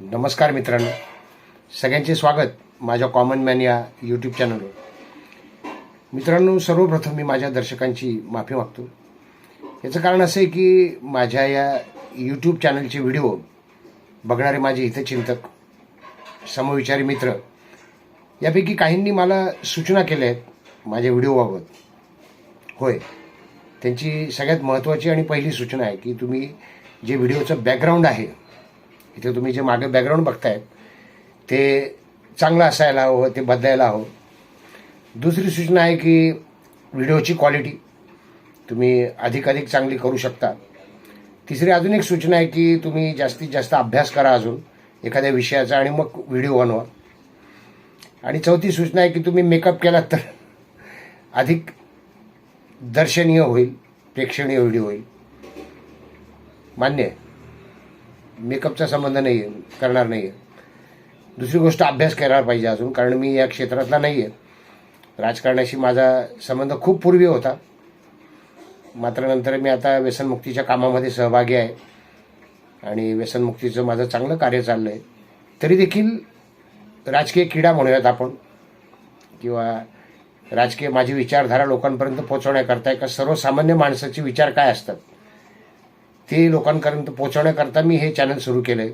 नमस्कार मित्रांनो. सगळ्यांचे स्वागत माझ्या कॉमन मॅन या यूट्यूब चॅनलवर मित्रांनो सर्वप्रथम मी माझ्या दर्शकांची माफी मागतो. याचं कारण असं आहे की माझ्या या यूट्यूब चॅनलचे व्हिडिओ बघणारे माझे हितचिंतक समविचारी मित्र यापैकी काहींनी मला सूचना केल्या आहेत माझ्या व्हिडिओबाबत होय त्यांची सगळ्यात महत्त्वाची आणि पहिली सूचना आहे की तुम्ही जे व्हिडिओचं बॅकग्राऊंड आहे इथे तुम्ही जे मागे बॅकग्राऊंड बघताय ते चांगलं असायला हवं ते बदलायला हवं. दुसरी सूचना आहे की व्हिडिओची क्वालिटी तुम्ही अधिकाधिक चांगली करू शकता. तिसरी अजून एक सूचना आहे की तुम्ही जास्तीत जास्त अभ्यास करा अजून एखाद्या विषयाचा आणि मग व्हिडिओ बनवा. आणि चौथी सूचना आहे की तुम्ही मेकअप केलात तर अधिक दर्शनीय होईल प्रेक्षणीय व्हिडिओ होईल. मान्य आहे. मेकअपचा संबंध नाही आहे करणार नाही आहे दुसरी गोष्ट अभ्यास करायला पाहिजे अजून कारण मी या क्षेत्रातला नाही आहे राजकारणाशी माझा संबंध खूप पूर्वी होता. मात्र नंतर मी आता व्यसनमुक्तीच्या कामामध्ये सहभागी आहे. आणि व्यसनमुक्तीचं माझं चांगलं कार्य चाललं आहे तरी देखील राजकीय क्रीडा म्हणूयात आपण किंवा राजकीय माझी विचारधारा लोकांपर्यंत पोहोचवण्याकरता एका सर्वसामान्य माणसाचे विचार काय असतात? ते लोकांपर्यंत पोहोचवण्याकरता मी हे चॅनल सुरू केलं आहे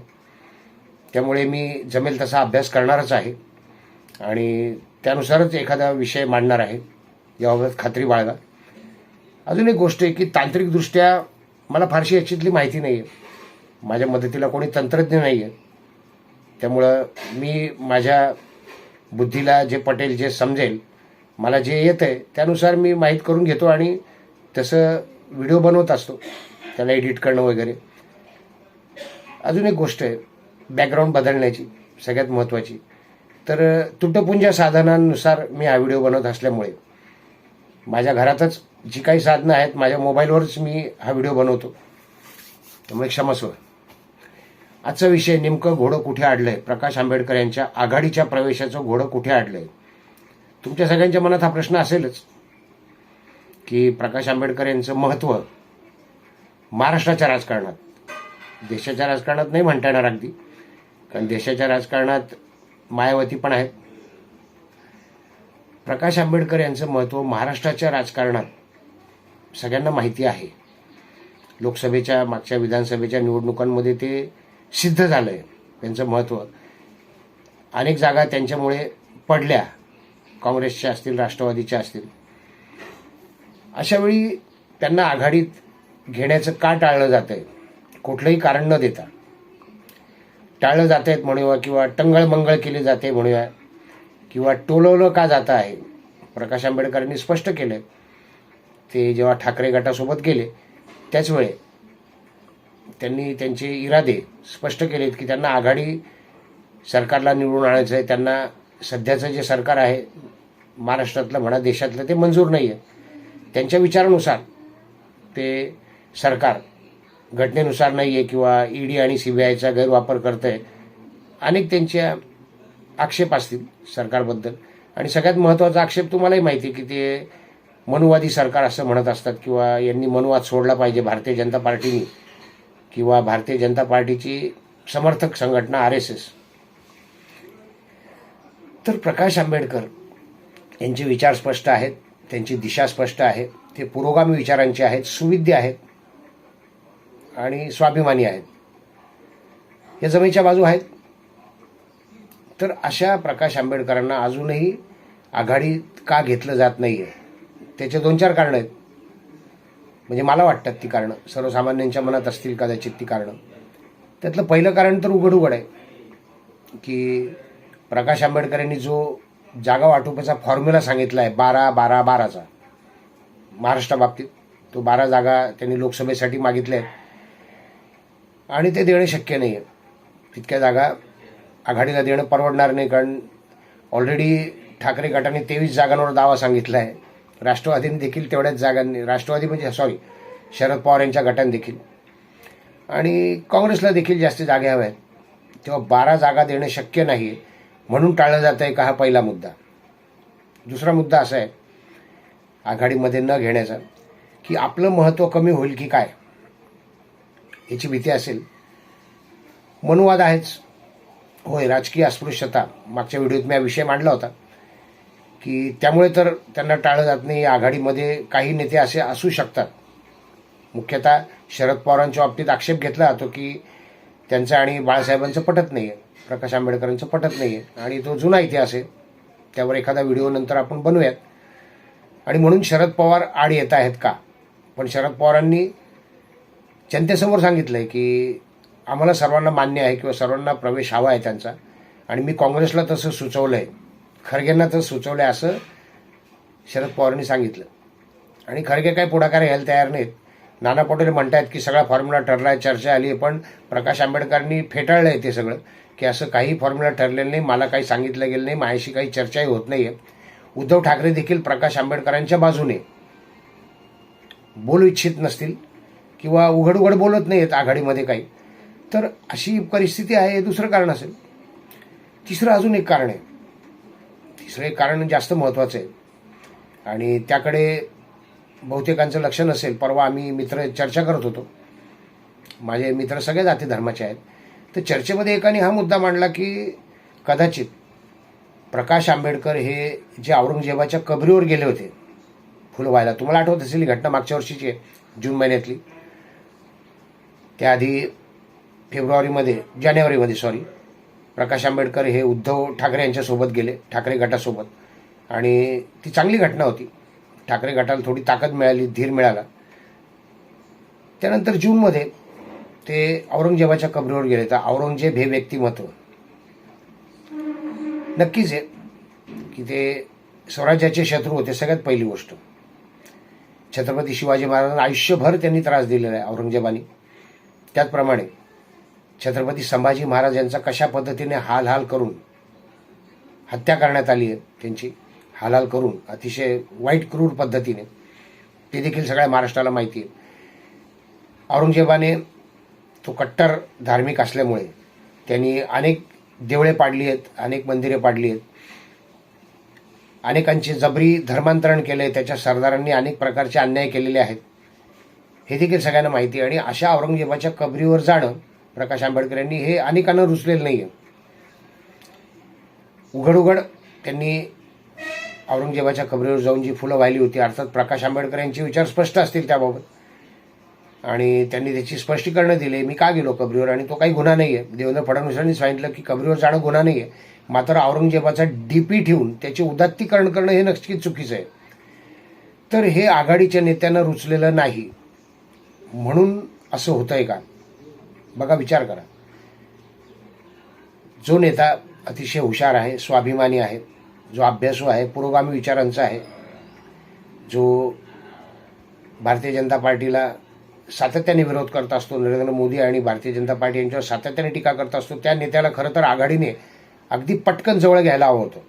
त्यामुळे मी जमेल तसा अभ्यास करणारच आहे. आणि त्यानुसारच एखादा विषय मांडणार आहे. याबाबत खात्री बाळगा. अजून एक गोष्ट आहे की तांत्रिकदृष्ट्या मला फारशी याच्यातली माहिती नाही आहे माझ्या मदतीला कोणी तंत्रज्ञ नाही आहे त्यामुळं मी माझ्या बुद्धीला जे पटेल जे समजेल मला जे येतं आहे त्यानुसार मी माहीत करून घेतो आणि तसं व्हिडिओ बनवत असतो. त्याला एडिट करणं वगैरे. अजून एक गोष्ट आहे बॅकग्राऊंड बदलण्याची सगळ्यात महत्त्वाची तर तुटपुंज्या साधनांनुसार मी हा व्हिडिओ बनवत असल्यामुळे माझ्या घरातच जी काही साधनं आहेत माझ्या मोबाईलवरच मी हा व्हिडिओ बनवतो. त्यामुळे क्षमस्व आजचा विषय नेमकं घोडं कुठे अडलंय प्रकाश आंबेडकर यांच्या आघाडीच्या प्रवेशाचं घोडं कुठे अडलंय तुमच्या सगळ्यांच्या मनात हा प्रश्न असेलच की प्रकाश आंबेडकर यांचं महत्त्व महाराष्ट्राच्या राजकारणात. देशाच्या राजकारणात नाही म्हणता येणार अगदी. कारण देशाच्या राजकारणात मायावती पण आहेत प्रकाश आंबेडकर यांचं महत्त्व महाराष्ट्राच्या राजकारणात सगळ्यांना माहिती आहे. लोकसभेच्या मागच्या विधानसभेच्या निवडणुकांमध्ये ते सिद्ध झालं आहे त्यांचं महत्त्व अनेक जागा त्यांच्यामुळे पडल्या. काँग्रेसच्या असतील राष्ट्रवादीच्या असतील. अशावेळी त्यांना आघाडीत घेण्याचं का टाळलं जातं आहे कुठलंही कारण न देता. टाळलं जात आहेत म्हणूया किंवा टंगळमंगळ केली जाते म्हणूया किंवा टोलवलं का जातं आहे? प्रकाश आंबेडकरांनी स्पष्ट केलं ते जेव्हा ठाकरे गटासोबत गेले त्याचवेळे त्यांनी त्यांचे इरादे स्पष्ट केलेत की त्यांना आघाडी सरकारला निवडून आणायचं आहे त्यांना सध्याचं जे सरकार आहे महाराष्ट्रातलं म्हणा देशातलं ते मंजूर नाही आहे त्यांच्या विचारानुसार ते सरकार घटनेनुसार नाही आहे किंवा ईडी आणि सीबीआयचा गैरवापर करत आहे अनेक त्यांच्या आक्षेप असतील सरकारबद्दल. आणि सगळ्यात महत्त्वाचा आक्षेप तुम्हालाही माहिती आहे की ते मनुवादी सरकार असं म्हणत असतात किंवा यांनी मनुवाद सोडला पाहिजे भारतीय जनता पार्टीनी किंवा भारतीय जनता पार्टीची समर्थक संघटना आर एस एस तर प्रकाश आंबेडकर यांचे विचार स्पष्ट आहेत त्यांची दिशा स्पष्ट आहे ते पुरोगामी विचारांचे आहेत सुविद्य आहेत. आणि स्वाभिमानी आहेत. या जमेच्या बाजू आहेत. तर अशा प्रकाश आंबेडकरांना अजूनही आघाडीत का घेतलं जात नाही आहे त्याचे दोन चार कारणं आहेत. म्हणजे मला वाटतात ती कारणं. सर्वसामान्यांच्या मनात असतील कदाचित ती कारणं. त्यातलं पहिलं कारण तर उघड उघड आहे. की प्रकाश आंबेडकर यांनी जो जागा वाटोपाचा फॉर्म्युला सांगितला आहे बारा बारा बाराचा महाराष्ट्राबाबतीत तो बारा जागा त्यांनी लोकसभेसाठी मागितल्या आहेत. आणि ते देणं शक्य नाही आहे तितक्या जागा आघाडीला देणं परवडणार नाही कारण ऑलरेडी ठाकरे गटाने तेवीस जागांवर दावा सांगितला आहे राष्ट्रवादीने देखील तेवढ्याच जागांनी राष्ट्रवादी म्हणजे सॉरी शरद पवार यांच्या गटाने देखील. आणि काँग्रेसला देखील जास्त जागे हव्या आहेत. तेव्हा बारा जागा देणं शक्य नाही म्हणून टाळलं जात आहे का हा पहिला मुद्दा. दुसरा मुद्दा असा आहे आघाडीमध्ये न घेण्याचा की आपलं महत्त्व कमी होईल की काय? याची भीती असेल. मनुवाद आहेच. होय राजकीय अस्पृश्यता. मागच्या व्हिडिओत मी हा विषय मांडला होता की त्यामुळे तर त्यांना टाळलं जात नाही आघाडीमध्ये काही नेते असे असू शकतात. मुख्यतः शरद पवारांच्या बाबतीत आक्षेप घेतला जातो की त्यांचं आणि बाळासाहेबांचं पटत नाही आहे प्रकाश आंबेडकरांचं पटत नाही आहे आणि तो जुना इतिहास आहे. त्यावर एखादा व्हिडिओ नंतर आपण बनवूयात आणि म्हणून शरद पवार आड येत आहेत का? पण शरद पवारांनी जनतेसमोर सांगितलं आहे की आम्हाला सर्वांना मान्य आहे किंवा सर्वांना प्रवेश हवा आहे त्यांचा. आणि मी काँग्रेसला तसं सुचवलं आहे खरगेंना तसं सुचवलं आहे असं शरद पवारांनी सांगितलं. आणि खरगे काय पुढाकार घ्यायला तयार नाहीत. नाना पटोले म्हणतायत की सगळा फॉर्म्युला ठरला आहे चर्चा आली आहे पण प्रकाश आंबेडकरांनी फेटाळलं आहे ते सगळं की असं काही फॉर्म्युला ठरलेलं नाही मला काही सांगितलं गेलं नाही माझ्याशी काही चर्चाही होत नाही आहे उद्धव ठाकरे देखील प्रकाश आंबेडकरांच्या बाजूने बोलू इच्छित नसतील. किंवा उघड उघड बोलत नाही आहेत आघाडीमध्ये काही. तर अशी परिस्थिती आहे हे दुसरं कारण असेल. तिसरं अजून एक कारण आहे. तिसरं एक कारण जास्त महत्त्वाचं आहे. आणि त्याकडे बहुतेकांचं लक्ष नसेल परवा आम्ही मित्र चर्चा करत होतो. माझे मित्र सगळे जाती धर्माचे आहेत. तर चर्चेमध्ये एकाने हा मुद्दा मांडला की कदाचित प्रकाश आंबेडकर हे जे औरंगजेबाच्या कबरीवर गेले होते फुलं व्हायला तुम्हाला आठवत असेल ही घटना मागच्या वर्षीची आहे जून महिन्यातली. त्याआधी फेब्रुवारीमध्ये जानेवारीमध्ये सॉरी प्रकाश आंबेडकर हे उद्धव ठाकरे यांच्यासोबत गेले ठाकरे गटासोबत. आणि ती चांगली घटना होती. ठाकरे गटाला थोडी ताकद मिळाली धीर मिळाला. त्यानंतर जूनमध्ये ते औरंगजेबाच्या कबरीवर गेले. तर औरंगजेब हे व्यक्तिमत्व. नक्कीच आहे की ते स्वराज्याचे शत्रू होते सगळ्यात पहिली गोष्ट. छत्रपती शिवाजी महाराजांना आयुष्यभर त्यांनी त्रास दिलेला आहे औरंगजेबाने. त्याचप्रमाणे छत्रपती संभाजी महाराज यांचा कशा पद्धतीने हाल हाल करून हत्या करण्यात आली आहे त्यांची हाल हाल करून अतिशय वाईट क्रूर पद्धतीने ते देखील सगळ्या महाराष्ट्राला माहिती आहे. औरंगजेबाने तो कट्टर धार्मिक असल्यामुळे त्यांनी अनेक देवळे पाडली आहेत अनेक मंदिरे पाडली आहेत. अनेकांचे जबरी धर्मांतरण केले त्याच्या सरदारांनी अनेक प्रकारचे अन्याय केलेले आहेत. हे देखील सगळ्यांना माहिती आहे. आणि अशा औरंगजेबाच्या कबरीवर जाणं प्रकाश आंबेडकर यांनी हे अनेकांना रुचलेलं नाही आहे उघड उघड त्यांनी औरंगजेबाच्या कबरीवर जाऊन जी फुलं वाहिली होती अर्थात प्रकाश आंबेडकर यांचे विचार स्पष्ट असतील त्याबाबत. आणि त्यांनी त्याची स्पष्टीकरणं दिले. मी का गेलो कबरीवर? आणि तो काही गुन्हा नाही आहे देवेंद्र फडणवीसांनी सांगितलं की कबरीवर जाणं गुन्हा नाही आहे मात्र औरंगजेबाचा डीपी ठेवून त्याचे उदात्तीकरण करणं हे नक्कीच चुकीचं आहे. तर हे आघाडीच्या नेत्यांना रुचलेलं नाही. म्हणून असं होतंय का? बघा विचार करा. जो नेता अतिशय हुशार आहे स्वाभिमानी आहे जो अभ्यासू आहे पुरोगामी विचारांचा आहे जो भारतीय जनता पार्टीला सातत्याने विरोध करत असतो नरेंद्र मोदी आणि भारतीय जनता पार्टी यांच्यावर सातत्याने टीका करत असतो त्या नेत्याला खरं तर आघाडीने अगदी पटकन जवळ घ्यायला हवं होतं.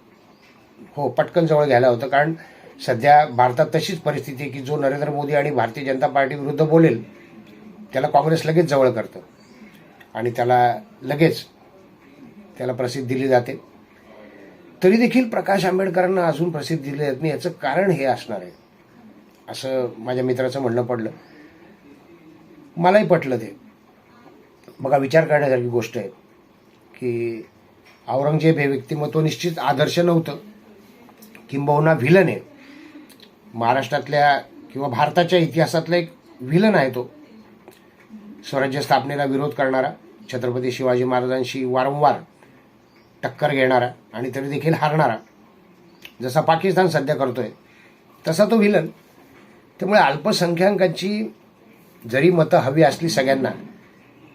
हो पटकन जवळ घ्यायला होतं कारण सध्या भारतात तशीच परिस्थिती आहे की जो नरेंद्र मोदी आणि भारतीय जनता पार्टी विरुद्ध बोलेल त्याला काँग्रेस लगेच जवळ करतं. आणि त्याला लगेच त्याला प्रसिद्धी दिली जाते. तरी देखील प्रकाश आंबेडकरांना अजून प्रसिद्धी दिली जात नाही याचं कारण हे असणार आहे. असं माझ्या मित्राचं म्हणणं पडलं. मलाही पटलं ते. बघा विचार करण्यासारखी गोष्ट आहे की औरंगजेब हे व्यक्तिमत्व निश्चित आदर्श नव्हतं. किंबहुना व्हिलन आहे. महाराष्ट्रातल्या किंवा भारताच्या इतिहासातला एक विलन आहे तो. स्वराज्य स्थापनेला विरोध करणारा छत्रपती शिवाजी महाराजांशी वारंवार टक्कर घेणारा आणि तरी देखील हारणारा जसा पाकिस्तान सध्या करतोय तसा तो विलन त्यामुळे अल्पसंख्याकांची जरी मतं हवी असली सगळ्यांना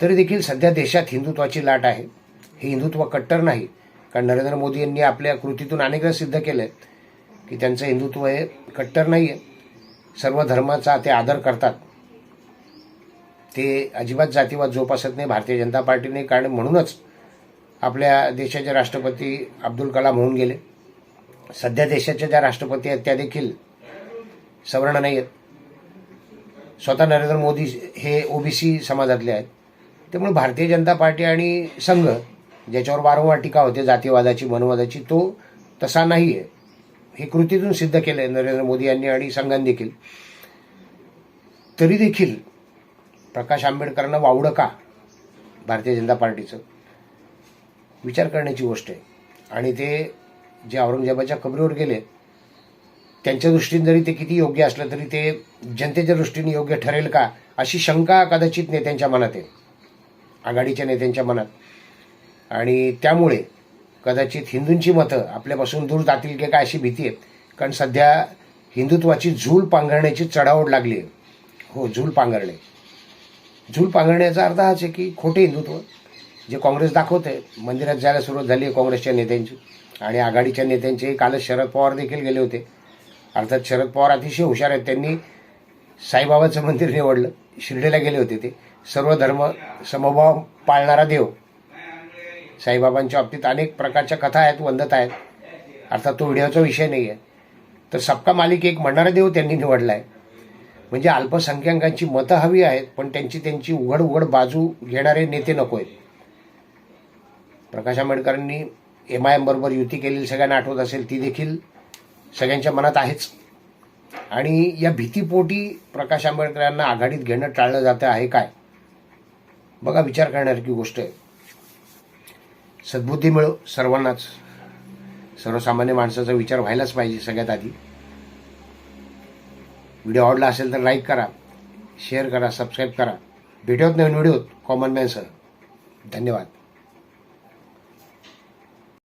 तरी देखील सध्या देशात हिंदुत्वाची लाट आहे. हे हिंदुत्व कट्टर नाही कारण नरेंद्र मोदी यांनी आपल्या कृतीतून अनेकदा सिद्ध केलं आहे की त्यांचं हिंदुत्व हे कट्टर नाही आहे सर्व धर्माचा ते आदर करतात. ते अजिबात जातीवाद जोपासत नाही भारतीय जनता पार्टीने कारण म्हणूनच आपल्या देशाचे राष्ट्रपती अब्दुल कलाम होऊन गेले. सध्या देशाच्या ज्या राष्ट्रपती आहेत त्या देखील सवर्ण नाही आहेत स्वतः नरेंद्र मोदी हे ओबीसी समाजातले आहेत. त्यामुळे भारतीय जनता पार्टी आणि संघ ज्याच्यावर वारंवार टीका होते जातीवादाची मनवादाची तो तसा नाही आहे हे कृतीतून सिद्ध केलं आहे नरेंद्र मोदी यांनी आणि संघाने देखील. तरी देखील प्रकाश आंबेडकरांना वावडं का भारतीय जनता पार्टीचं? विचार करण्याची गोष्ट आहे. आणि ते जे औरंगजेबाच्या कबरीवर गेले त्यांच्या दृष्टीने जरी ते किती योग्य असलं तरी ते जनतेच्या दृष्टीने योग्य ठरेल का अशी शंका कदाचित नेत्यांच्या मनात आहे. आघाडीच्या नेत्यांच्या मनात. आणि त्यामुळे कदाचित हिंदूंची मतं आपल्यापासून दूर जातील की काय अशी भीती आहे. कारण सध्या हिंदुत्वाची झूल पांघरण्याची चढाओढ लागली आहे. हो झूल पांघरणे. झूल पांघरण्याचा अर्थ हाच आहे की खोटे हिंदुत्व जे काँग्रेस दाखवते मंदिरात जायला सुरुवात झाली आहे काँग्रेसच्या नेत्यांची. आणि आघाडीच्या नेत्यांचे कालच शरद पवार देखील गेले होते. अर्थात शरद पवार अतिशय हुशार आहेत. त्यांनी साईबाबाचं मंदिर निवडलं. शिर्डीला गेले होते ते. सर्व धर्म समभाव पाळणारा देव. साईबाबांच्या बाबतीत अनेक प्रकारच्या कथा आहेत वंदत आहेत. अर्थात तो व्हिडिओचा विषय नाही आहे तर सबका मालिक एक म्हणणारा देव त्यांनी निवडला आहे म्हणजे अल्पसंख्याकांची मतं हवी आहेत पण त्यांची त्यांची उघड उघड बाजू घेणारे नेते नको आहेत. प्रकाश आंबेडकरांनी एम आय एम बरोबर युती केलेली सगळ्यांना आठवत असेल ती देखील सगळ्यांच्या मनात आहेच. आणि या भीतीपोटी प्रकाश आंबेडकरांना आघाडीत घेणं टाळलं जातं आहे काय? बघा विचार करण्यासारखी गोष्ट आहे. सद्बुद्धी मिळो सर्वांनाच. सर्वसामान्य माणसाचा विचार व्हायलाच पाहिजे सगळ्यात आधी. व्हिडिओ आवडला असेल तर लाईक करा शेअर करा सबस्क्राईब करा. भेटूयात नवीन व्हिडिओत कॉमन मॅनसह. धन्यवाद.